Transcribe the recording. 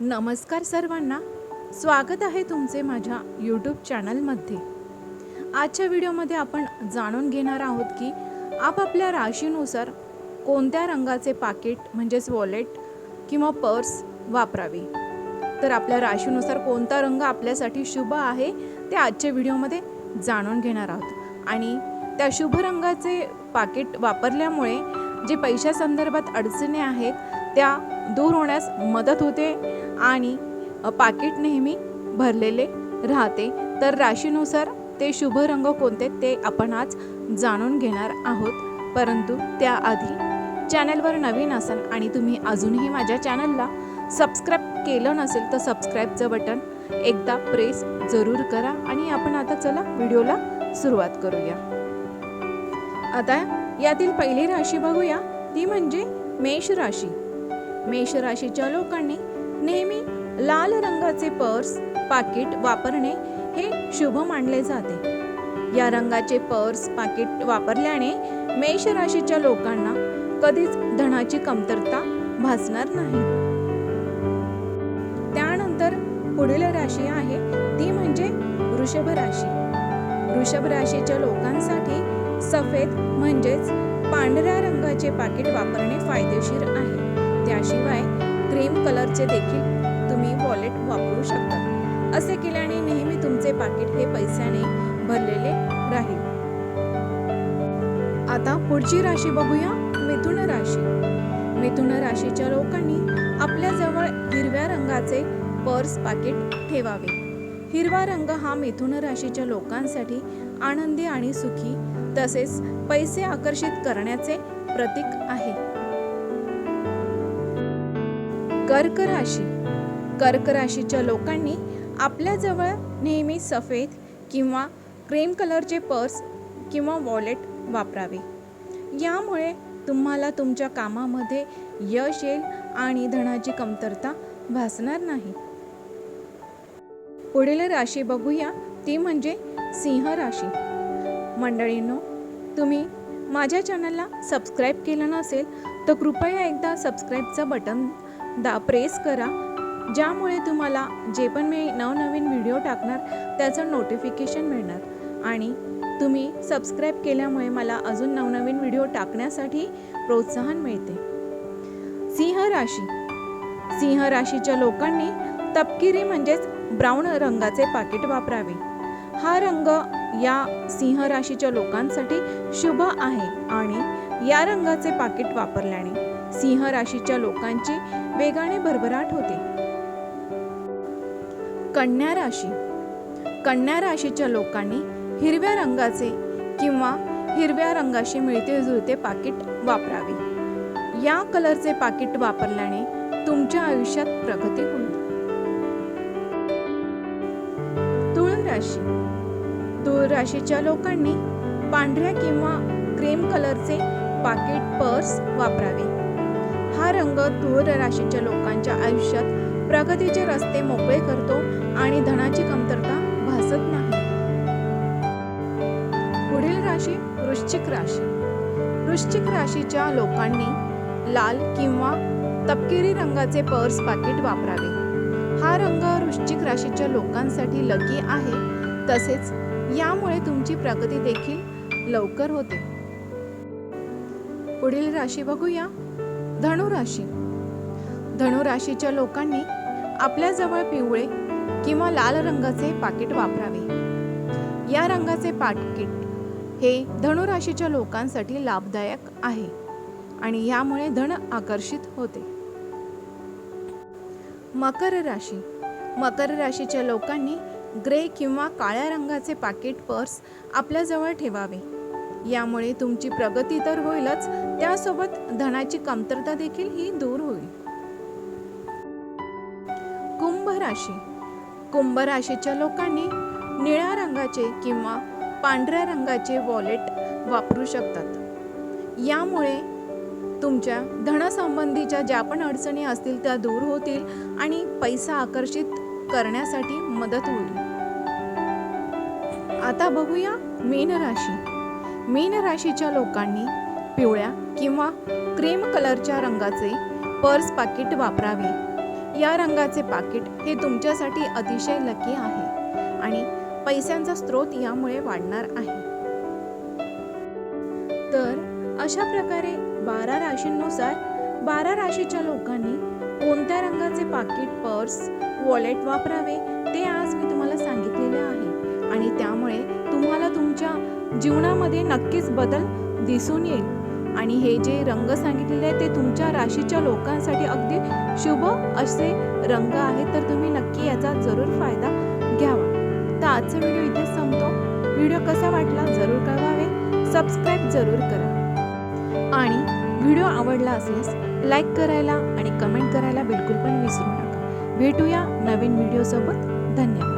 नमस्कार सर्वांना. स्वागत आहे तुमचे माझ्या यूट्यूब चॅनलमध्ये आजच्या व्हिडिओमध्ये आपण जाणून घेणार आहोत की आपापल्या राशीनुसार कोणत्या रंगाचे पाकिट म्हणजेच वॉलेट किंवा पर्स वापरावे? तर आपल्या राशीनुसार कोणता रंग आपल्यासाठी शुभ आहे ते आजच्या व्हिडिओमध्ये जाणून घेणार आहोत. आणि त्या शुभ रंगाचे पाकिट वापरल्यामुळे जे पैशासंदर्भात अडचणी आहेत त्या दूर होण्यास मदत होते. आणि पाकिट नेहमी भरलेले राहते. तर राशीनुसार ते शुभ रंग कोणते ते आपण आज जाणून घेणार आहोत. परंतु त्याआधी चॅनलवर नवीन असाल आणि तुम्ही अजूनही माझ्या चॅनलला सबस्क्राईब केलं नसेल तर सबस्क्राईबचं बटन एकदा प्रेस जरूर करा आणि आपण आता चला व्हिडिओला सुरुवात करूया. आता यातील पहिली राशी बघूया. ती म्हणजे मेष राशी. मेष राशीच्या लोकांनी नेहमी लाल रंगाचे पर्स पाकिट वापरणे हे शुभ मानले जाते. या रंगाचे पर्स पाकिट वापरल्याने मेष राशीच्या लोकांना कधीच धनाची कमतरता भासणार नाही. त्यानंतर पुढील राशी आहे ती म्हणजे वृषभ राशी. वृषभ राशीच्या लोकांसाठी सफेद म्हणजेच पांढऱ्या रंगाचे पाकिट वापरणे फायदेशीर आहे. त्याशिवाय क्रीम कलरचे देखील तुम्ही वॉलेट वापरू शकता. असे केल्याने नेहमी तुमचे पाकिट हे पैशाने भरलेले राहील. आता पुढची राशी बघूया मिथुन राशी. मिथुन राशीच्या लोकांनी आपल्या जवळ हिरव्या रंगाचे पर्स पाकिट ठेवावे. हिरवा रंग हा मिथुन राशीच्या लोकांसाठी आनंदी आणि सुखी तसेच पैसे आकर्षित करण्याचे प्रतीक आहे. कर्क राशी. कर्क राशीच्या लोकांनी आपल्याजवळ नेहमी सफेद किंवा क्रीम कलरचे पर्स किंवा वॉलेट वापरावे. यामुळे तुम्हाला तुमच्या कामामध्ये यश येईल आणि धनाची कमतरता भासणार नाही. पुढील राशी बघूया. ती म्हणजे सिंह राशी. मंडळींनो तुम्ही माझ्या चॅनलला सबस्क्राईब केलं नसेल तर कृपया एकदा सबस्क्राईबचं बटन दा प्रेस करा. ज्यामुळे तुम्हाला जे पण मी नवनवीन व्हिडिओ टाकणार त्याचं नोटिफिकेशन मिळणार. आणि तुम्ही सबस्क्राईब केल्यामुळे मला अजून नवनवीन व्हिडिओ टाकण्यासाठी प्रोत्साहन मिळते. सिंह राशी. सिंह राशीच्या लोकांनी तपकिरी म्हणजेच ब्राऊन रंगाचे पाकिट वापरावे. हा रंग या सिंह राशीच्या लोकांसाठी शुभ आहे आणि या रंगाचे पाकिट वापरल्याने सिंह राशीच्या लोकांची वेगाने भरभराट होते. कन्या राशी. कन्या राशीच्या लोकांनी हिरव्या रंगाचे किंवा हिरव्या रंगाशी मिळते जुळते पाकिट वापरावे. या कलरचे पाकिट वापरल्याने तुमच्या आयुष्यात प्रगती होईल. तुळ राशी. तुळ राशीच्या लोकांनी पांढऱ्या किंवा क्रीम कलरचे पाकिट पर्स वापरावे. हा रंग धूर राशीच्या लोकांच्या आयुष्यात प्रगतीचे रस्ते मोकळे करतो आणि धनाची कमतरता भासत नाही. पुढील राशी वृश्चिक राशी. वृश्चिक राशीच्या लोकांनी लाल किंवा तपकिरी रंगाचे पर्स पाकिट वापरावे. हा रंग वृश्चिक राशीच्या लोकांसाठी लकी आहे. तसेच यामुळे तुमची प्रगती देखील लवकर होते. पुढील राशी बघूया. धनुराशी. धनुराशीच्या लोकांनी आपल्याजवळ पिवळे किंवा लाल रंगाचे पाकिट वापरावे. या रंगाचे पाकिट हे धनुराशीच्या लोकांसाठी लाभदायक आहे आणि यामुळे धन आकर्षित होते. मकर राशी. मकर राशीच्या लोकांनी ग्रे किंवा काळ्या रंगाचे पाकिट पर्स आपल्याजवळ ठेवावे. यामुळे तुमची प्रगती तर होईलच त्यासोबत धनाची कमतरता देखील ही दूर होईल. कुंभ राशी. कुंभ राशीच्या लोकांनी निळ्या रंगाचे किंवा पांढऱ्या रंगाचे वॉलेट वापरू शकतात. यामुळे तुमच्या धनसंबंधीच्या ज्या पण अडचणी असतील त्या दूर होतील आणि पैसा आकर्षित करण्यासाठी मदत होईल. आता बघूया मीन राशी. मीन राशीच्या लोकांनी पिवळ्या किंवा क्रीम कलरच्या रंगाचे पर्स पाकिट वापरावे. या रंगाचे पाकिट हे तुमच्यासाठी अतिशय लकी आहे आणि पैशांचा स्रोत यामुळे वाढणार आहे. तर अशा प्रकारे बारा राशींनुसार बारा राशीच्या लोकांनी कोणत्या रंगाचे पाकिट पर्स वॉलेट वापरावे ते आज मी तुम्हाला सांगितलेले आहे. आणि त्यामुळे तुम्हाला तुमच्या जीवनामध्ये नक्कीच बदल दिसून येईल. आणि हे जे रंग सांगितलेले आहे ते तुमच्या राशीच्या लोकांसाठी अगदी शुभ असे रंग आहेत. तर तुम्ही नक्की याचा जरूर फायदा घ्यावा. तर आजचा व्हिडिओ इथेच संपतो. व्हिडिओ कसा वाटला जरूर कळवावे. सबस्क्राईब जरूर करा. आणि व्हिडिओ आवडला असल्यास लाईक करायला आणि कमेंट करायला बिलकुल पण विसरू नका. भेटूया नवीन व्हिडिओसोबत. धन्यवाद.